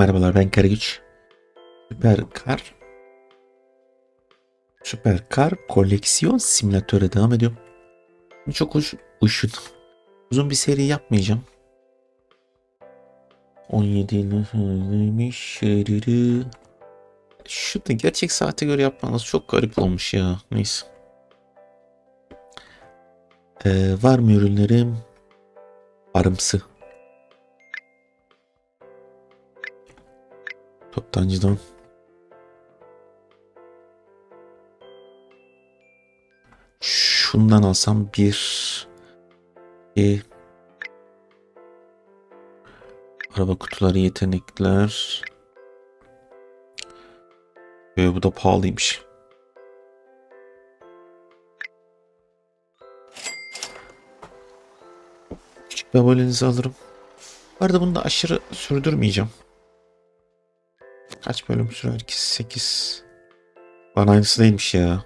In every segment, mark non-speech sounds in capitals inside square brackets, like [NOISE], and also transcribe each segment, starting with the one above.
Merhabalar ben Karagüç. Süperkar Süperkar koleksiyon simülatöre devam ediyorum. Çok hoş, uşun. Uzun bir seri yapmayacağım. 17 neymiş? Şu da gerçek saate göre yapmanız çok garip olmuş ya. Neyse. Ee, var mı ürünlerim? Arımsı. Toptancıdan. Şundan alsam bir, iki, araba kutuları yetenekler. Ve bu da pahalıymış. Küçük bir abonenizi alırım. Bu arada bunu da aşırı sürdürmeyeceğim. Kaç bölüm sürer ki? 8. Bana aynısı değilmiş ya.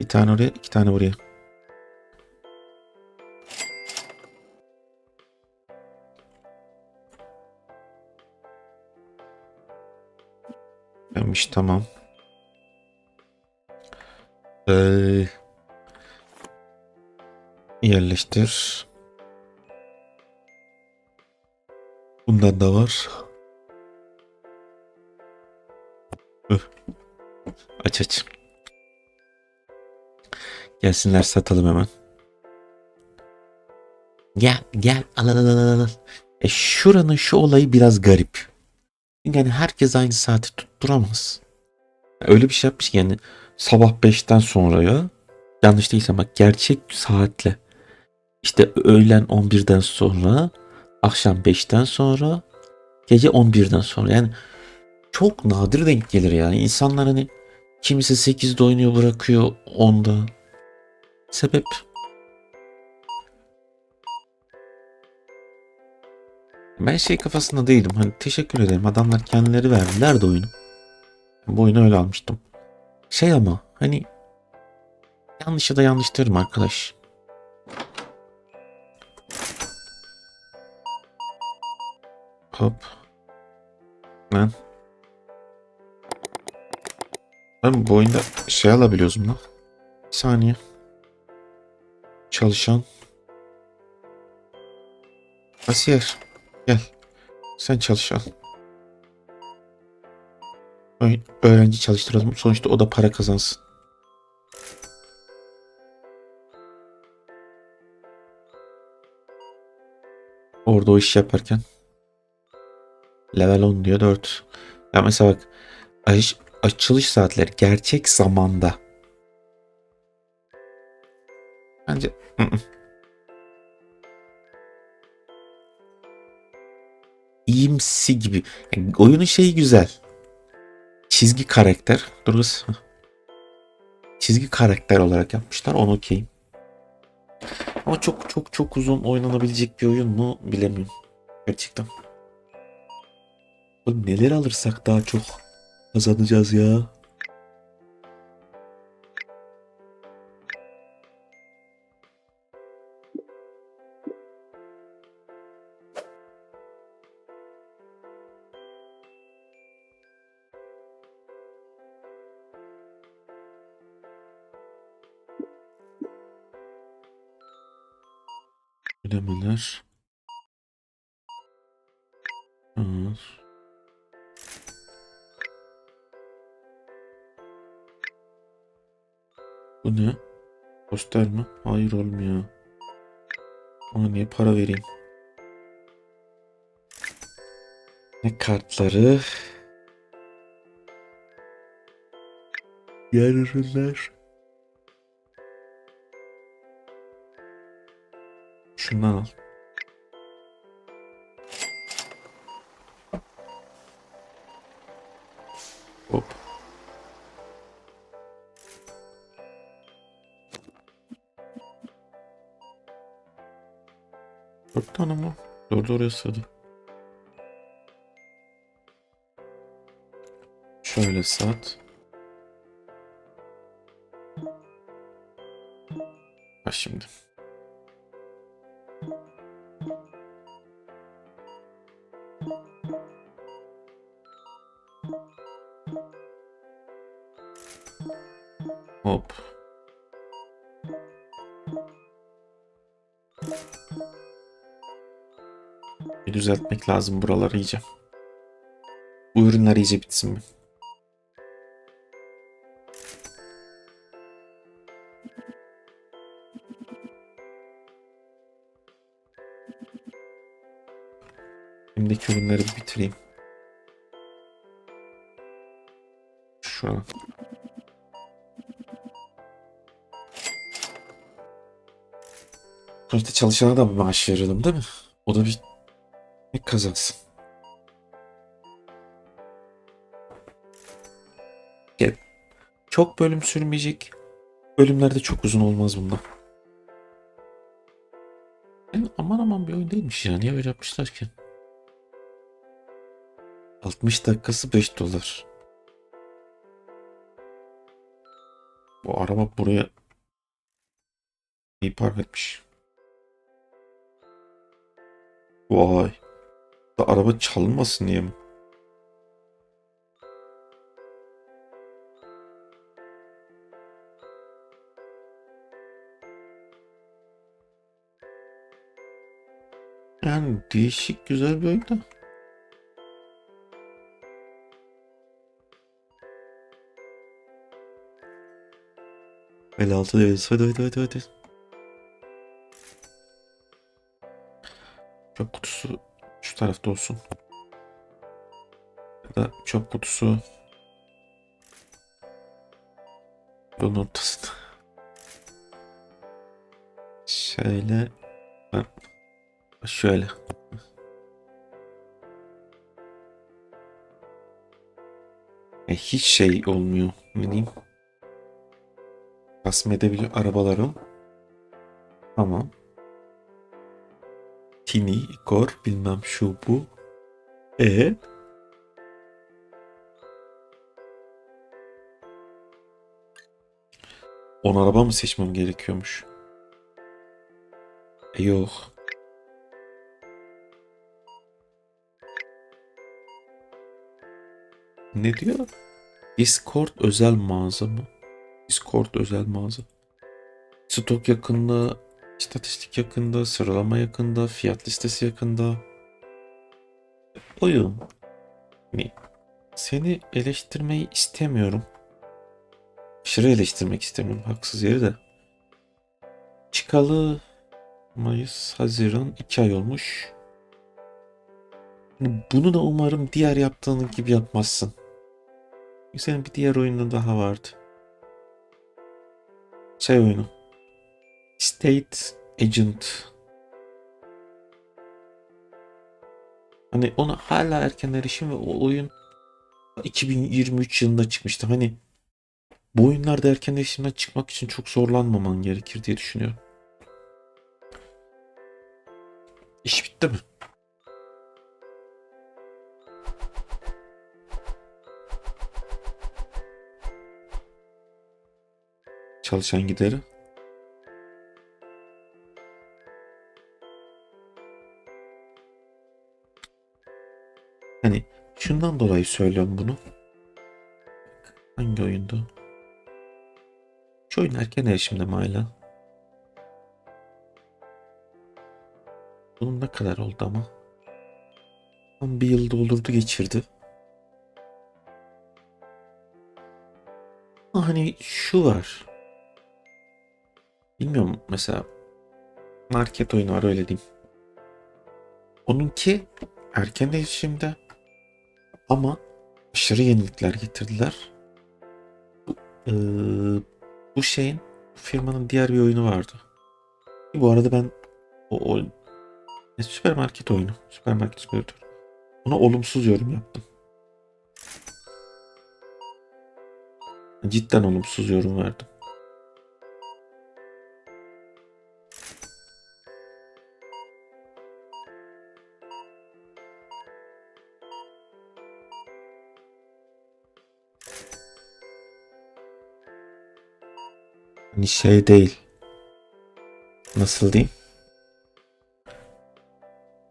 Bir tane oraya, iki tane buraya. Benmiş tamam. Ee, yerleştir. Bundan da var. Öh. Aç aç. Gelsinler satalım hemen. Gel gel al al al al. E şuranın şu olayı biraz garip. Yani herkes aynı saati tutturamaz. Öyle bir şey yapmış yani sabah 5'ten sonraya yanlış değilse bak gerçek saatle işte öğlen 11'den sonra akşam 5'ten sonra gece 11'den sonra. Yani çok nadir denk gelir yani insanlar hani kimisi 8'de oynuyor bırakıyor 10'da sebep? Ben şey kafasında değilim. Hani teşekkür ederim. Adamlar kendileri verdiler de oyunu bu oyunu öyle almıştım. Şey ama hani yanlış ya da yanlış derim arkadaş Hop. Lan. Ben bu oyunda şey alabiliyoruz mu? Bir saniye. Çalışan. Asiyer. Gel. Sen çalış al. Öğ- Öğrenci çalıştıralım. Sonuçta o da para kazansın. Orada o işi yaparken. Level 10 diyor 4. Ya mesela bak aç- açılış saatleri gerçek zamanda. Bence. İyimsi gibi. Yani oyunun şeyi güzel. Çizgi karakter. Duruz. Çizgi karakter olarak yapmışlar. Onu okeyim. Ama çok çok çok uzun oynanabilecek bir oyun mu bilemiyorum. Gerçekten. Oğlum neler alırsak daha çok kazanacağız ya. Ödemeler. Evet. Bu ne? Poster mi? Hayır olmuyor. Ona niye para vereyim? Ne kartları? Diğer ürünler. Şundan al. Hop. Dört tane mi? Oraya sığdı. Şöyle sat. Ha şimdi. Düzeltmek lazım buraları iyice. Bu ürünler iyice bitsin mi? Elimdeki ürünleri bitireyim. Şu. Sonuçta çalışana da bir maaş verelim değil mi? O da bir, bir kazansın. Çok bölüm sürmeyecek. Bölümler de çok uzun olmaz bundan. Yani aman aman bir oyun değilmiş ya. Niye öyle yapmışlar ki? 60 dakikası 5 dolar. Bu araba buraya iyi park etmiş. Vay. Araba çalınmasın diye mi? Yani değişik güzel bir oyun da. El altı değiliz. Hadi hadi hadi hadi. Çöp kutusu şu tarafta olsun. Ya da çöp kutusu yolun ortasında. Şöyle ben şöyle. E, hiç şey olmuyor. Ne diyeyim? Tasmin edebiliyor arabalarım. Tamam. Tini, Igor, bilmem şu bu. E On araba mı seçmem gerekiyormuş? E yok. Ne diyor? Discord özel mağaza mı? Discord özel mağaza. Stok yakınlığı, istatistik yakında, sıralama yakında, fiyat listesi yakında. Oyun. Hani seni eleştirmeyi istemiyorum. Aşırı eleştirmek istemiyorum haksız yere de. Çıkalı Mayıs, Haziran 2 ay olmuş. Hani bunu da umarım diğer yaptığın gibi yapmazsın. Senin bir diğer oyunun daha vardı. Şey oyunu. State Agent. Hani ona hala erken erişim ve o oyun 2023 yılında çıkmıştı. Hani bu oyunlarda erken erişimden çıkmak için çok zorlanmaman gerekir diye düşünüyorum. İş bitti mi? Çalışan gideri. Şundan dolayı söylüyorum bunu. Hangi oyundu? Şu oyun erken erişimde mi hala? Bunun ne kadar oldu ama? Tam bir yıl doldurdu geçirdi. Ama Hani şu var. Bilmiyorum mesela market oyunu var öyle diyeyim. Onunki erken erişimde ama aşırı yenilikler getirdiler. Bu, eee, bu şeyin bu firmanın diğer bir oyunu vardı. Bu arada ben o, o e, süpermarket oyunu, süpermarket simülatör. Ona olumsuz yorum yaptım. Cidden olumsuz yorum verdim. Hani şey değil. Nasıl diyeyim?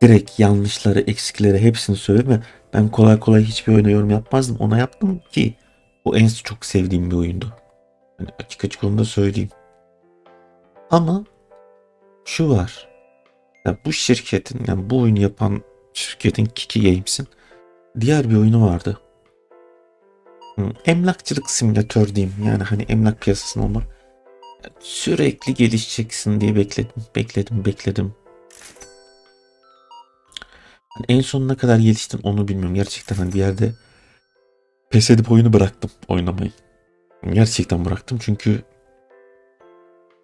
Direkt yanlışları, eksikleri hepsini söyleme. Ben kolay kolay hiçbir oyuna yorum yapmazdım. Ona yaptım ki o en çok sevdiğim bir oyundu. Hani açık açık onu da söyleyeyim. Ama şu var. Ya bu şirketin yani bu oyunu yapan şirketin Kiki Games'in diğer bir oyunu vardı. Emlakçılık simülatör diyeyim. Yani hani emlak piyasasında olmak. Sürekli gelişeceksin diye bekledim. Bekledim, bekledim. Hani en son ne kadar geliştin onu bilmiyorum. Gerçekten hani bir yerde pes edip oyunu bıraktım oynamayı. Gerçekten bıraktım çünkü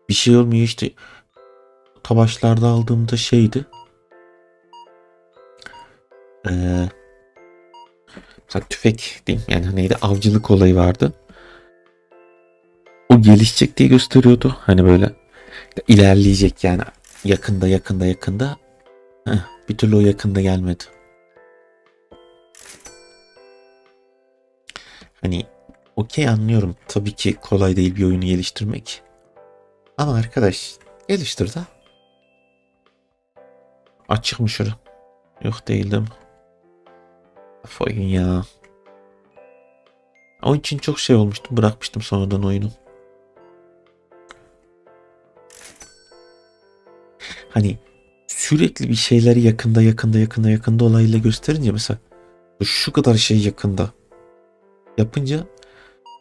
bir şey olmuyor işte. Savaşlarda aldığımda şeydi. Ee, mesela tüfek diyeyim yani neydi avcılık olayı vardı. O gelişecek diye gösteriyordu. Hani böyle ilerleyecek yani yakında yakında yakında. Heh, bir türlü o yakında gelmedi. Hani okey anlıyorum. Tabii ki kolay değil bir oyunu geliştirmek. Ama arkadaş geliştir de. Açık mı şura? Yok değildim. Oyun ya. Onun için çok şey olmuştum. Bırakmıştım sonradan oyunu. Hani sürekli bir şeyleri yakında yakında yakında yakında olayla gösterince mesela şu kadar şey yakında yapınca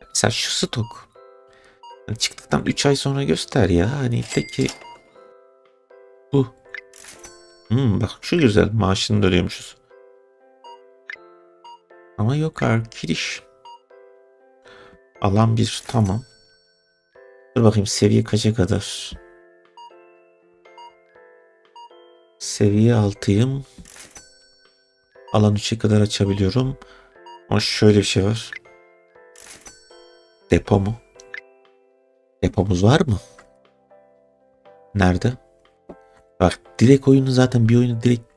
mesela şu stok hani çıktıktan 3 ay sonra göster ya hani de ki bu. Hmm, bak şu güzel maaşını da ama yok arkadaş alan bir tamam. Dur bakayım seviye kaça kadar Seviye 6'yım. Alan 3'e kadar açabiliyorum. Ama şöyle bir şey var. Depo mu? Depomuz var mı? Nerede? Bak direkt oyunu zaten bir oyunu direkt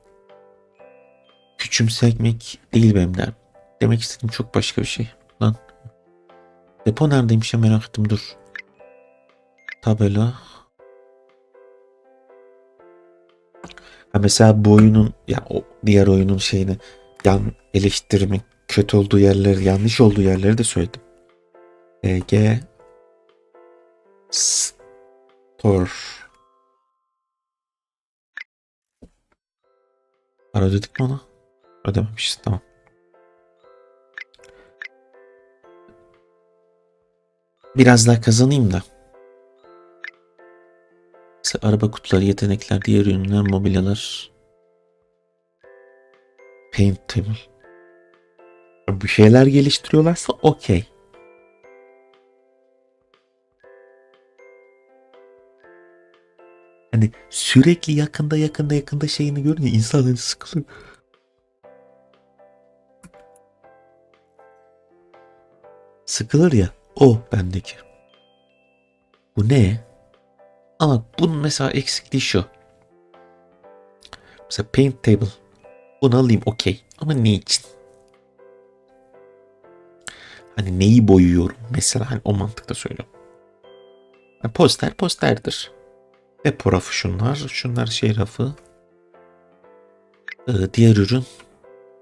küçümsemek değil benim derdim. Demek istediğim çok başka bir şey. Lan. Depo neredeymiş ya merak ettim dur. Tabela. Ha mesela bu oyunun ya o diğer oyunun şeyini yan eleştirmek kötü olduğu yerleri yanlış olduğu yerleri de söyledim. EG Store Para ödedik mi ona? Ödememişiz tamam. Biraz daha kazanayım da. Mesela araba kutuları, yetenekler, diğer ürünler, mobilyalar. Paint table. Bir şeyler geliştiriyorlarsa okey. Hani sürekli yakında yakında yakında şeyini görünce insan hani sıkılır. Sıkılır ya. O bendeki. Bu ne? Ama bunun mesela eksikliği şu. Mesela paint table. Bunu alayım okey. Ama ne için? Hani neyi boyuyorum? Mesela hani o mantıkta söylüyorum. Yani poster posterdir. Depo rafı şunlar. Şunlar şey rafı. Ee, diğer ürün.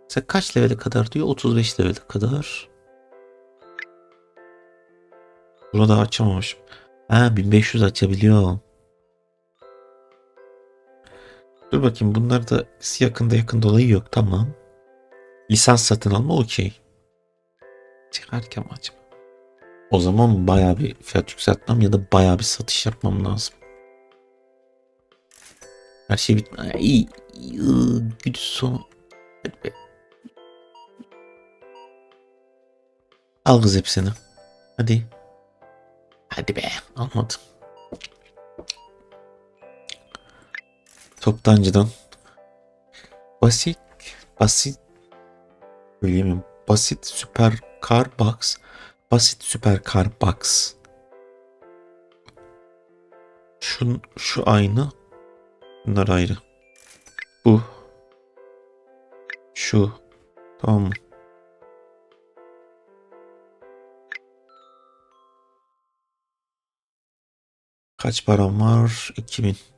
Mesela kaç levele kadar diyor? 35 levele kadar. Bunu da açamamışım. Ha 1500 açabiliyor. Dur bakayım bunlar da yakında yakın dolayı yok tamam. Lisans satın alma okey. Çıkarken mi acaba? O zaman baya bir fiyat yükseltmem ya da baya bir satış yapmam lazım. Her şey bit... İyi. Güç sonu. Hadi be. Al kız hepsini. Hadi. Hadi be. Almadım. Toptancıdan. Basit. Basit. Söyleyemiyorum. Basit süper car box. Basit süper car box. Şu, şu aynı. Bunlar ayrı. Bu. Şu. Tamam mı? Kaç param var? 2000.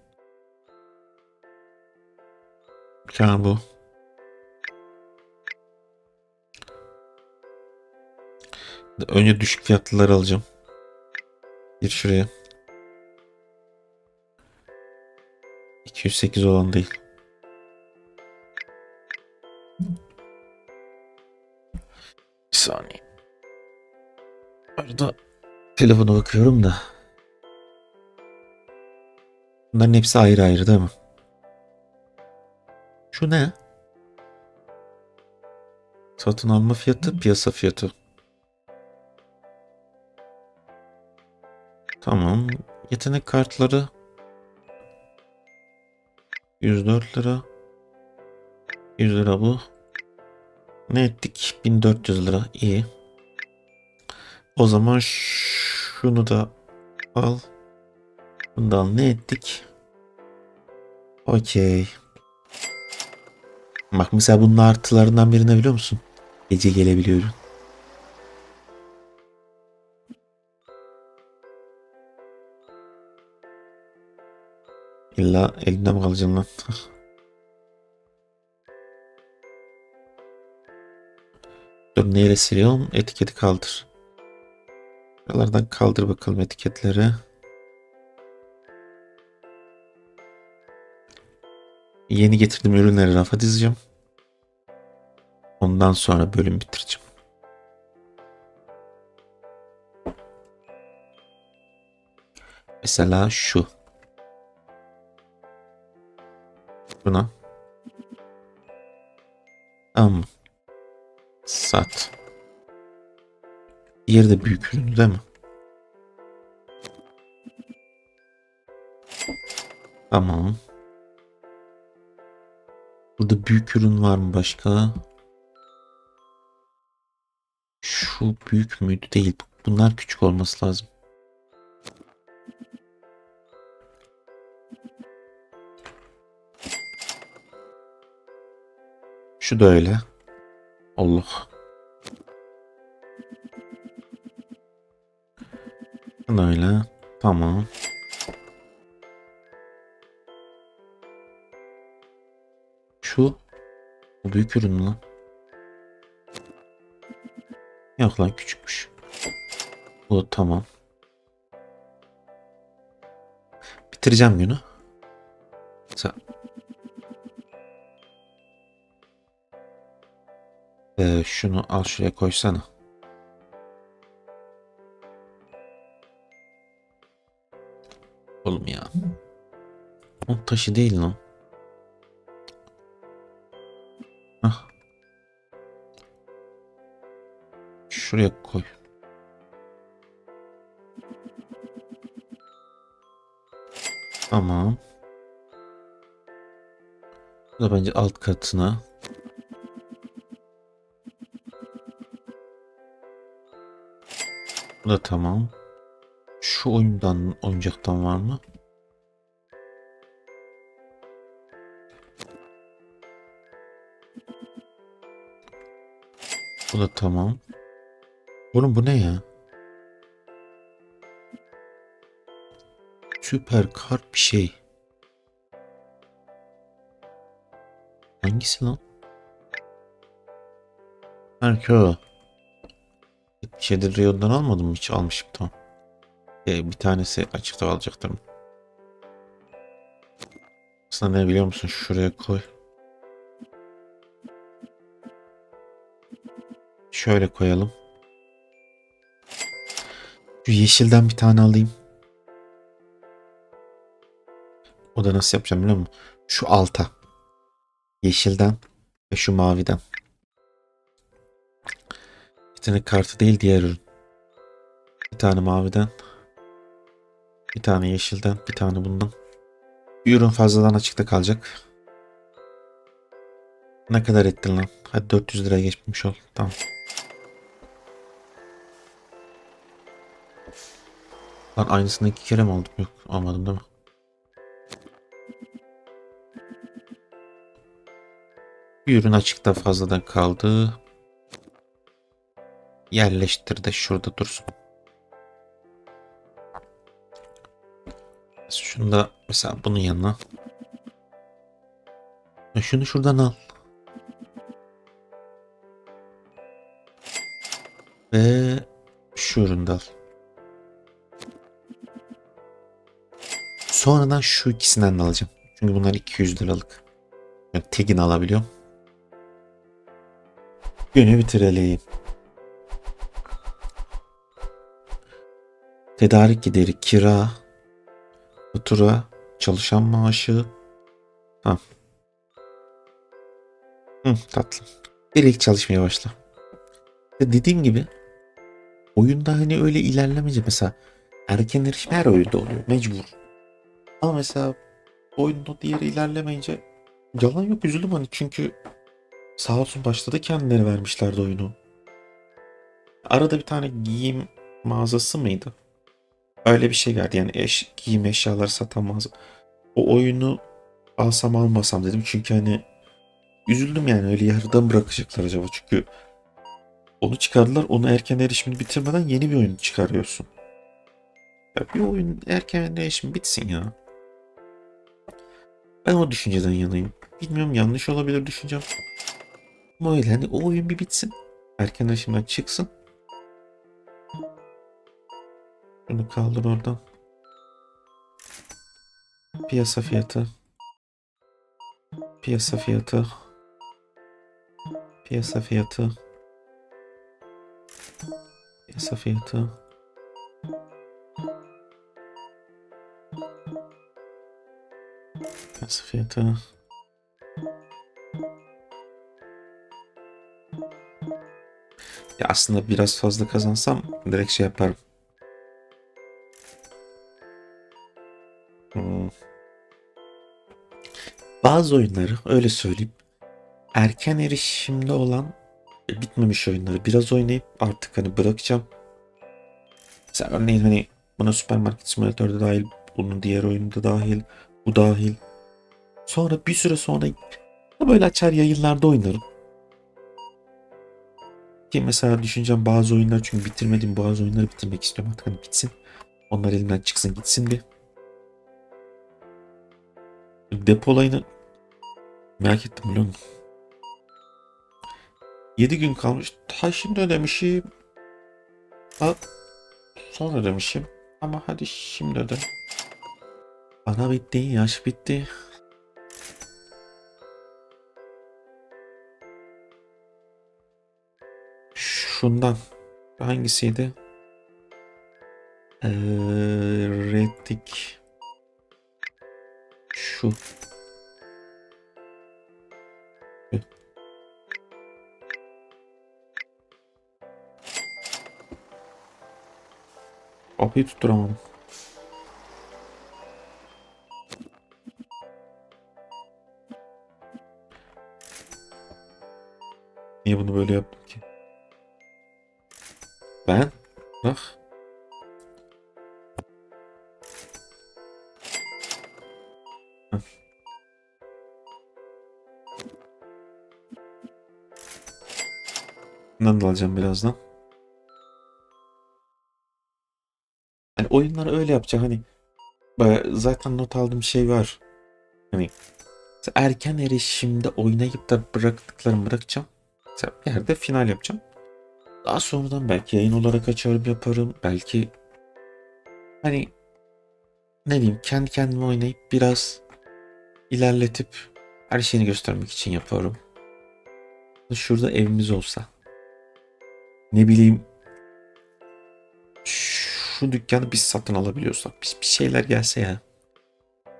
Yani bu. Önce düşük fiyatlıları alacağım. Gir şuraya. 208 olan değil. Bir saniye. Arada telefona bakıyorum da. Bunların hepsi ayrı ayrı değil mi? Şu ne? Satın alma fiyatı, piyasa fiyatı. Tamam. Yetenek kartları 104 lira. 100 lira bu. Ne ettik? 1400 lira. İyi. O zaman şunu da al. Bunu da al. Ne ettik? Okey. Bak mesela bunun artılarından birini biliyor musun? Gece gelebiliyorum. İlla elinde mi kalacaksın lan? [LAUGHS] Dur neyle siliyorum? Etiketi kaldır. Buralardan kaldır bakalım etiketleri. Yeni getirdiğim ürünleri rafa dizeceğim. Ondan sonra bölüm bitireceğim. Mesela şu. Buna. Tamam? Sat. Diğeri de büyük ürün değil mi? Tamam. Burada büyük ürün var mı başka? Şu büyük müydü? Değil. Bunlar küçük olması lazım. Şu da öyle. Allah. Bu da öyle. Tamam. Şu bu büyük ürün mü lan? Yok lan küçükmüş. Bu tamam. Bitireceğim günü. Sen... Ee, şunu al şuraya koysana. Oğlum ya. O taşı değil lan. Şuraya koy. Tamam. Bu da bence alt katına. Bu da tamam. Şu oyundan oyuncaktan var mı? Bu da tamam. Oğlum bu ne ya? Süper kart bir şey. Hangisi lan? Belki o. Şeyde Rio'dan almadım? Hiç almışım tamam. Ee, bir tanesi açıkta alacaktım. Aslında ne biliyor musun? Şuraya koy. Şöyle koyalım. Şu yeşilden bir tane alayım. O da nasıl yapacağım biliyor musun? Şu alta. Yeşilden ve şu maviden. Bir tane kartı değil diğer ürün. Bir tane maviden. Bir tane yeşilden. Bir tane bundan. Bir ürün fazladan açıkta kalacak. Ne kadar ettin lan? Hadi 400 liraya geçmiş ol. Tamam. Lan aynısını iki kere mi aldım? Yok almadım değil mi? Bir ürün açıkta fazladan kaldı. Yerleştir de şurada dursun. Şunu da mesela bunun yanına. Ya Şunu şuradan al. Ve şu ürünü al. Sonradan şu ikisinden de alacağım. Çünkü bunlar 200 liralık. Yani tekini alabiliyorum. Günü bitirelim. Tedarik gideri, kira, fatura, çalışan maaşı. Tamam. Hı, tatlım. Direkt çalışmaya başla. Ya dediğim gibi oyunda hani öyle ilerlemeyince mesela erken erişim her oyunda oluyor mecbur. Ama mesela oyunda diğeri ilerlemeyince yalan yok üzüldüm hani çünkü sağ olsun başladı kendileri vermişlerdi oyunu. Arada bir tane giyim mağazası mıydı? Öyle bir şey geldi yani eş, giyim eşyaları satan mağaza. O oyunu alsam almasam dedim çünkü hani üzüldüm yani öyle yarıda bırakacaklar acaba çünkü onu çıkardılar onu erken erişimini bitirmeden yeni bir oyun çıkarıyorsun. Ya bir oyun erken erişim bitsin ya. Ben o düşünceden yanayım. Bilmiyorum yanlış olabilir düşüncem. Ama öyle hani o oyun bir bitsin. Erken erişimden çıksın. Bunu kaldır oradan. Piyasa fiyatı. Piyasa fiyatı. Piyasa fiyatı. Piyasa fiyatı. Piyasa fiyatı. Ya aslında biraz fazla kazansam direkt şey yaparım. Hmm. Bazı oyunları öyle söyleyeyim. Erken erişimde olan bitmemiş oyunları biraz oynayıp artık hani bırakacağım. Mesela örneğin hani buna süpermarket simülatörde dahil, bunun diğer oyunda dahil, bu dahil. Sonra bir süre sonra böyle açar yayınlarda oynarım. Ki mesela düşüneceğim bazı oyunlar çünkü bitirmediğim bazı oyunları bitirmek istiyorum artık hani bitsin. Onlar elimden çıksın gitsin bir. Depo olayını merak ettim biliyor musun? 7 gün kalmış. Ta şimdi ödemişim. Ha, sonra ödemişim. Ama hadi şimdi öde. Bana bitti, yaş bitti. Şundan. Hangisiydi? Ee, Reddik. Şu. Kapıyı tutturamadım. Niye bunu böyle yaptım ki? Alacağım birazdan. Yani oyunları öyle yapacak hani zaten not aldığım şey var. Hani erken erişimde oynayıp da bıraktıklarımı bırakacağım. Mesela bir yerde final yapacağım. Daha sonradan belki yayın olarak açarım yaparım. Belki hani ne diyeyim kendi kendime oynayıp biraz ilerletip her şeyini göstermek için yaparım. Şurada evimiz olsa. Ne bileyim şu dükkanı biz satın alabiliyorsak biz bir şeyler gelse ya.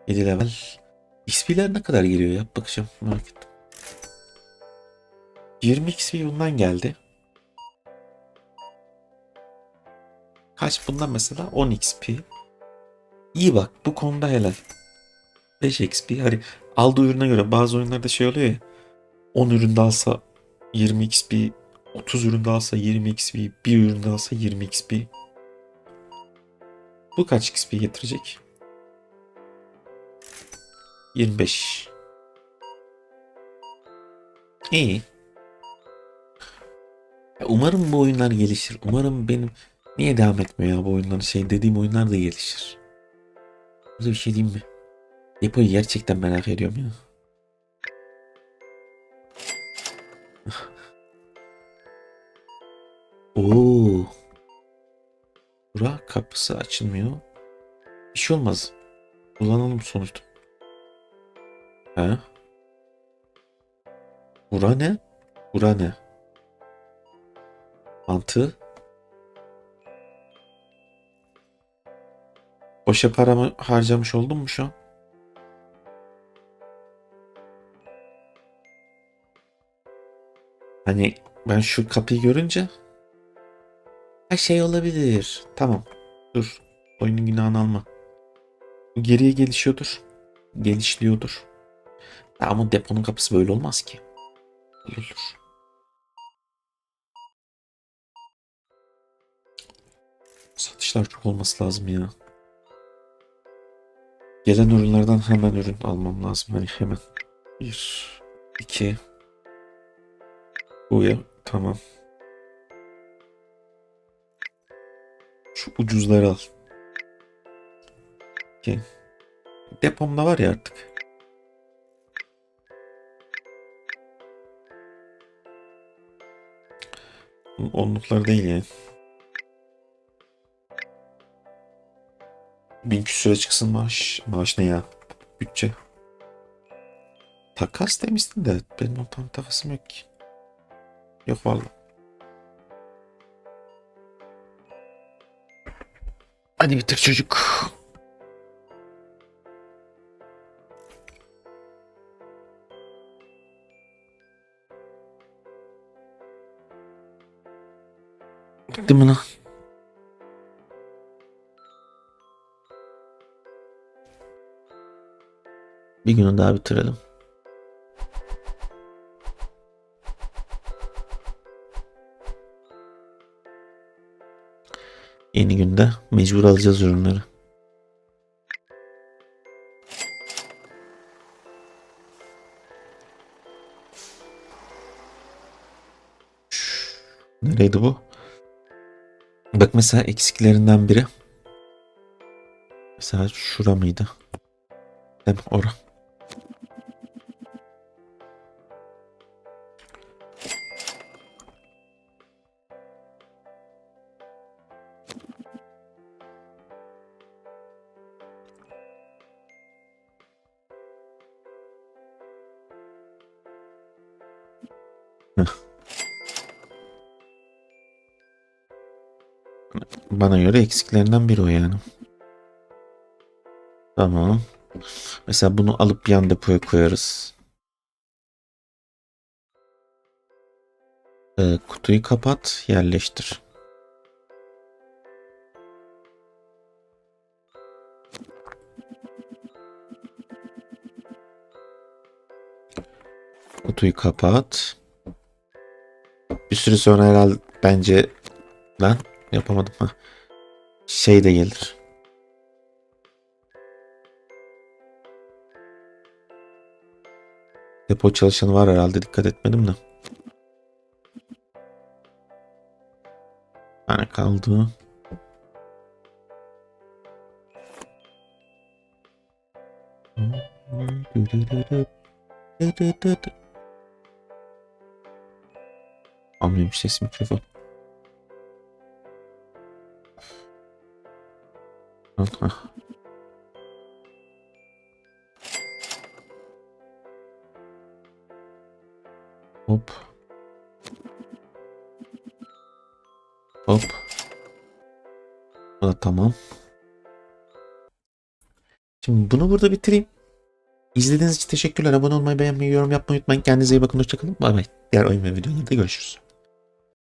7 level. XP'ler ne kadar geliyor ya? Bakacağım merak ettim. 20 XP bundan geldi. Kaç bundan mesela? 10 XP. İyi bak bu konuda helal. 5 XP. Hani aldığı ürüne göre bazı oyunlarda şey oluyor ya. 10 üründe alsa 20 XP, 30 üründe alsa 20 XP, bir üründe alsa 20 XP. Bu kaç XP getirecek? 25. İyi. Umarım bu oyunlar gelişir. Umarım benim niye devam etmiyor ya bu oyunlar şey dediğim oyunlar da gelişir. Burada bir şey diyeyim mi? Depoyu gerçekten merak ediyorum ya. Oo. Bura kapısı açılmıyor. Bir şey olmaz. Kullanalım sonuçta. He? Bura ne? Bura ne? Mantığı? Boşa paramı harcamış oldum mu şu an? Hani ben şu kapıyı görünce her şey olabilir. Tamam. Dur. Oyunun günahını alma. Geriye gelişiyordur. Gelişliyordur. Ama deponun kapısı böyle olmaz ki. Olur. Satışlar çok olması lazım ya. Gelen ürünlerden hemen ürün almam lazım. Hani hemen. Bir, iki. Bu ya. Tamam. Ucuzları al. İki. Depomda var ya artık. Onluklar değil yani. Bin küsüre çıksın maaş. Maaş ne ya? Bütçe. Takas demiştin de benim o tam takasım yok ki. Yok vallahi. Hadi bitir çocuk. Değil mi lan? Bir günü daha bitirelim. Yeni günde mecbur alacağız ürünleri. Nereydi bu? Bak mesela eksiklerinden biri. Mesela şura mıydı? Değil mi? Ora. Bana göre eksiklerinden biri o yani. Tamam. Mesela bunu alıp yan depoya koyarız. Ee, kutuyu kapat, yerleştir. Kutuyu kapat. Bir süre sonra herhalde bence lan yapamadım ha. Şey de gelir. Depo çalışanı var herhalde dikkat etmedim de. Tane kaldı. Almıyorum ses mikrofon. Hah. Hop. Hop. Bu da tamam. Şimdi bunu burada bitireyim. İzlediğiniz için teşekkürler. Abone olmayı, beğenmeyi, yorum yapmayı unutmayın. Kendinize iyi bakın. Hoşçakalın. Bay bay. Diğer oyun ve videolarda görüşürüz.